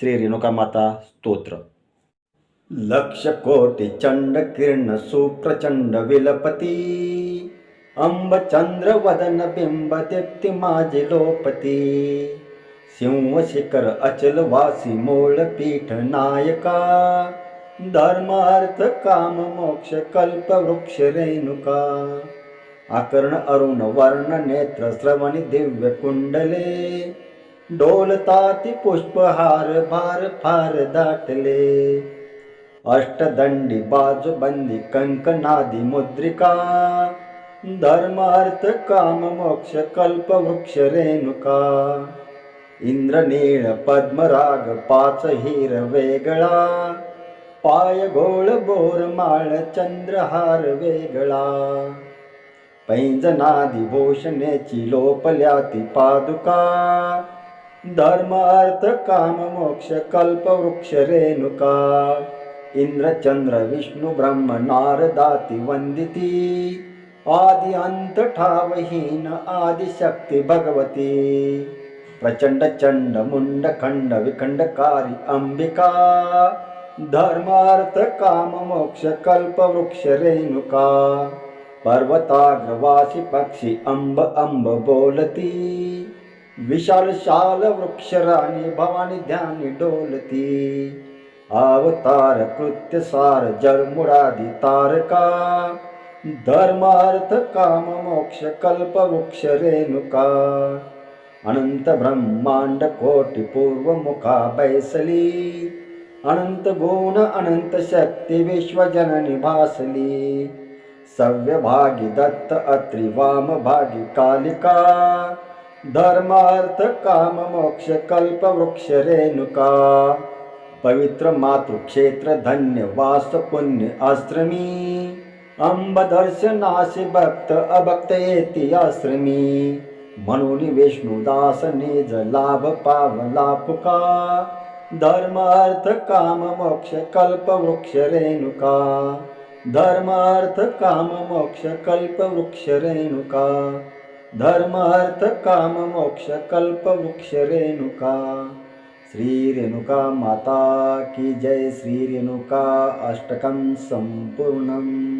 श्री रेणुका माता स्तोत्र. लक्ष कोटी चंड किरण सुप्रचंड विलपती अंब चंद्र वदन बिंब दीप्ती माझे लोपती सिंह शिखर अचल वासी मोळ पीठ नायका धर्म अर्थ काम मोक्ष कल्प वृक्ष रेणुका आकर्ण अरुण वर्ण नेत्र श्रवणी दिव्य कुंडले डोलताती पुष्पहार भार फार दाटले. अष्टदंडी बाजूबंदी कंकनादी मुद्रिका. धर्म अर्थ काम मोक्ष कल्प वृक्ष रेणुका. इंद्रनीळ पद्मराग पाच हिर वेगळा. पाय घोळ बोर माळ चंद्रहार वेगळा. पैंजनादी भूषणेची लोपल्या ती पादुका. धर्मार्थकाममोक्षकल्पवृक्षरेणुका रेणुका। इन्द्रचन्द्रविष्णु आदि अन्तठावहीन आदिशक्ति भगवती। प्रचण्डचण्डमुण्डखण्डविखण्डकारि अम्बिका धर्मार्थकाममोक्षकल्पवृक्षरेणुका पर्वताग्रवासि पक्षि अम्ब अम्ब बोलती। विशाल शाल वृक्ष राणी भवानी ध्यानी डोलती. अवतार कृत्य सार जळमुडादी तारका. धर्मार्थ काम मोक्ष कल्प वृक्ष रेणुका. अनंत ब्रह्मांड कोटी पूर्व मुखा बैसली. अनंत गुण अनंत शक्ती विश्वजननी भासली. सव्य भागी दत्त अत्रि वाम भागी कालिका. धर्मार्थ काम मोक्ष कल्प वृक्ष रेणुका। पवित्र मातृक्षेत्र धन्य वास पुण्य आश्रमी। अंब दर्शनाशी भक्त अभक्त येती आश्रमी। म्हणून विष्णुदास निज लाभ पावला पुका धर्म अर्थ काम मोक्ष कल्प वृक्ष रेणुका। धर्म अर्थ काम मोक्ष कल्प वृक्ष रेणुका। धर्मार्थकाममोक्षकल्पवृक्षरेणुका। श्रीरेणुका माता की जय। श्रीरेणुका अष्टकं सम्पूर्णम्